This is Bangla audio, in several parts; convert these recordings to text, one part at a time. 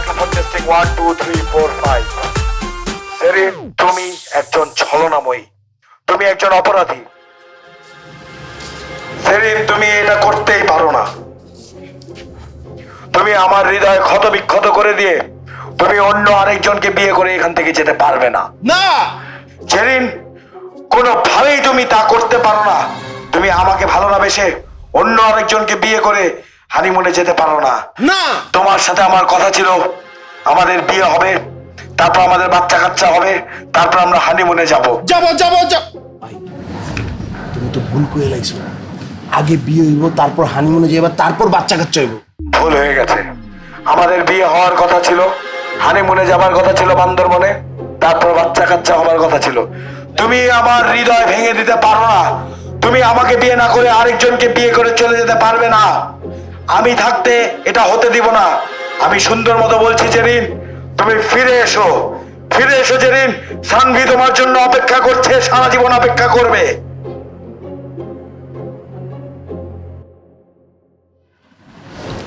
Microphone testing one two three four five Serin তুমি একজন ছলনাময়ী। তুমি একজন অপরাধী। সেরিন তুমি এটা করতেই পারো না। তুমি আমার হৃদয় ক্ষত বিক্ষত করে দিয়ে তুমি অন্য আরেকজনকে বিয়ে করে এখান থেকে যেতে পারবে না। না! জেরিন কোনোভাবেই তুমি তা করতে পারো না তুমি আমাকে ভালো না বেসে অন্য আরেকজনকে বিয়ে করে হানিমুনে যেতে পারো না। না। তোমার সাথে আমার কথা ছিল। আমাদের বিয়ে হবে তারপর আমাদের বাচ্চা কাচ্চা হবে তারপর আমরা হানিমুনে যাব। যাব যাব যাব। তুমি তো ভুল করে লাইছো। আগে বিয়ে হইব তারপর হানিমুনে যাইবা তারপর বাচ্চা কাচ্চা হইব। ভুল হয়ে গেছে। আমাদের বিয়ে হওয়ার কথা ছিল হানিমুনে যাবার কথা ছিল বান্দরবনে তারপর বাচ্চা কাচ্চা হবার কথা ছিল। তুমি আমার হৃদয় ভেঙে দিতে পারো না। তুমি আমাকে বিয়ে না করে আরেকজনকে বিয়ে করে চলে যেতে পারবে না। আমি থাকতে এটা হতে দিব না। আমি সুন্দর মতো বলছি জেরিন তুমি ফিরে এসো। ফিরে এসো জেরিন। সানভি তোমার জন্য অপেক্ষা করছে সারা জীবন অপেক্ষা করবে।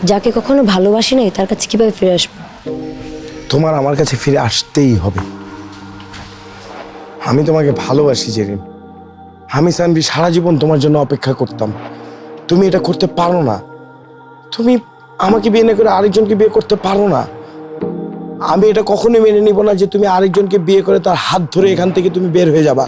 যাকে কখনো ভালোবাসি নাই তার কাছে কীভাবে ফিরে আসব? তোমার আমার কাছে ফিরে আসতেই হবে। আমি তোমাকে ভালোবাসি জেরিন। আমি সানভি সারা জীবন তোমার জন্য অপেক্ষা করতাম। তুমি এটা করতে পারো না। তুমি আমাকে বিয়ে না করে আরেকজনকে বিয়ে করতে পারো না। আমি এটা কখনোই মেনে নিব না যে তুমি আরেকজনকে বিয়ে করে তার হাত ধরে এখান থেকে তুমি বের হয়ে যাবা।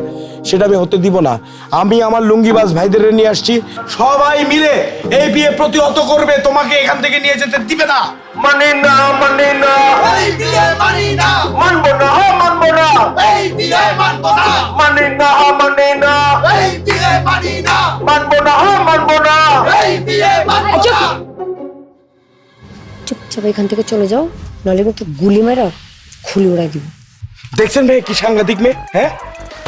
সেটা আমি হতে দিব না। আমি আমার লুঙ্গিবাজ ভাইদের নিয়ে আসছি। সবাই মিলে এই বিয়ে প্রতিহত করবে তোমাকে এখান থেকে নিয়ে যেতে দিবে না। মানে না মানে না। এই বিয়ে মানি না। মানবো না মানবো না। এই বিয়ে মানবো না। মানে না মানে না। এই বিয়ে মানি না। মানবো না মানবো না। এই বিয়ে মানবো না। চুপচাপ এখান থেকে চলে যাও নাহলে কিন্তু গুলি মেরা খুলি উড়াই দিব। দেখছেন ভাই কি সাংঘাতিক মেয়ে? হ্যাঁ?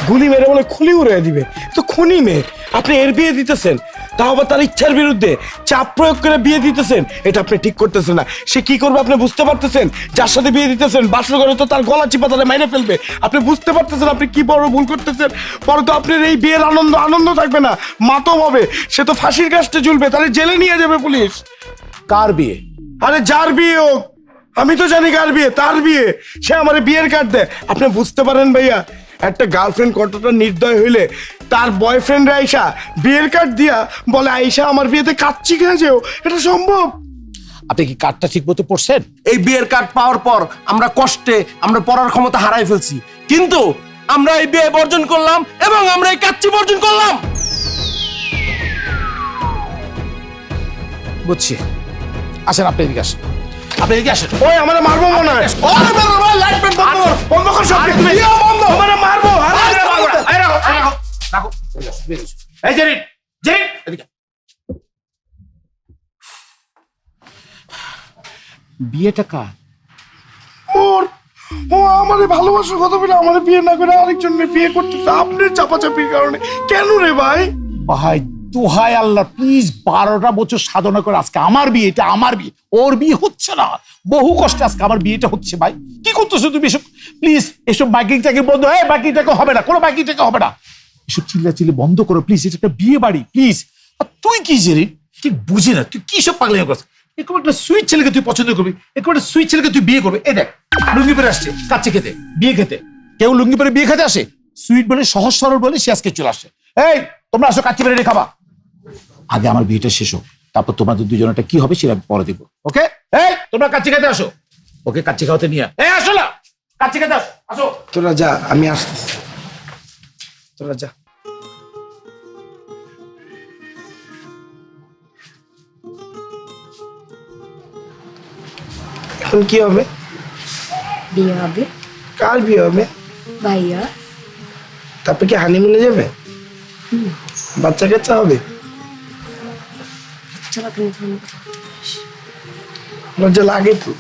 গুলি মেরে বলে খুলি উড়ে দিবে। তো খুনি মেয়ে আপনি এর বিয়ে দিতেছেন। তাও আবার তার ইচ্ছার বিরুদ্ধে চাপ প্রয়োগ করে বিয়ে দিতেছেন। এটা আপনি ঠিক করতেছেন না। সে কি করবে আপনি বুঝতে পারতেছেন? যার সাথে বিয়ে দিতেছেন বাসর ঘরে তো তার গলা চিপা তাহলে মাইনে ফেলবে। আপনি বুঝতে পারতেছেন আপনি কি বড় ভুল করতেছেন? পরে তো আপনার এই বিয়ের আনন্দ আনন্দ থাকবে না। মাতম হবে। সে তো ফাঁসির কাজটা ঝুলবে তাহলে জেলে নিয়ে যাবে পুলিশ। কার বিয়ে? আরে যার বিয়ে হোক আমি তো জানি কার বিয়ে তার বিয়ে। সে আমার বিয়ের কার্ড দেয়। আপনি বুঝতে পারেন ভাইয়া একটা গার্লফ্রেন্ড কতটা নির্দয় হইলে তার বয়ফ্রেন্ড আইসা বিয়ের কার্ড দিয়া বলে আইসা আমার বিয়েতে কাচ্চি খেয়ে যেও এটা সম্ভব? আপনি কি কার্ডটা ঠিক মতো পড়ছেন? এই বিয়ের কার্ড পাওয়ার পর আমরা কষ্টে আমরা পড়ার ক্ষমতা হারাই ফেলছি। কিন্তু আমরা এই বিয়ে বর্জন করলাম এবং আমরা এই কাচ্চি বর্জন করলাম। বুঝছি। আসেন আপনি এদিকে আসেন। আপনি এদিকে আসেন। ওই আমার মারবো মনে হয়। বন্ধ কর সব কিছু। বন্ধ। আমার মারবো। আরে, এই জেরিন জেরিন। এদিকে। বিয়েটা কার? ওর ও আমার ভালোবাসার কথা বলে আমার বিয়ে না করে আরেকজন বিয়ে করতেছে। আপনার চাপাচাপির কারণে। কেন রে ভাই? ভাই দোহাই আল্লাহ প্লিজ বারোটা বছর সাধনা করে আজকে আমার বিয়ে, এটা আমার বিয়ে, ওর বিয়ে হচ্ছে না। বহু কষ্টে আজকে আমার বিয়েটা হচ্ছে ভাই। কি করতেছো তুমি এসব? প্লিজ এসব বাইকিং টাকে বন্ধ হ্যাঁ বাইকিং টাকে হবে না, কোনো বাইকিং টাকে হবে না। এসব চিল্লা চিল্লি বন্ধ করো প্লিজ এটা একটা বিয়ে বাড়ি প্লিজ আর তুই কি জেরি? ঠিক বুঝি না, তুই কি সব পাগলামি করছিস? এরকম একটা সুইট ছেলেকে তুই পছন্দ করবি, এরকম একটা সুইট ছেলেকে তুই বিয়ে করবি। এ দেখ, লুঙ্গি পরে আসছে কাচ্ছে খেতে, বিয়ে খেতে। কেউ লুঙ্গি পরে বিয়ে খেতে আসে? সুইট বলে সহজ সরল বলে সে আজকে চলে আসে। এই, তোমরা আসো কাচ্চি বেড়ে খাবা। আগে আমার বিয়েটা শেষ হোক তারপর তোমাদের দুজনেরটা কি হবে সেটা আমি পরে দিব ওকে এই তোমরা কাচ্চি খেতে আসো। ওকে কাচ্চি খাওয়াতে নিয়ে। এই আসো না। কাচ্চি খেতে আসো। আসো। তোরা যা আমি আসতেছি। তোরা যা। এখন কি হবে? বিয়ে হবে। কার বিয়ে হবে? ভাইয়া তারপর কি হানিমুনে যাবে? বাচ্চা কাচ্চা হবে? লজ্জা লাগে তো।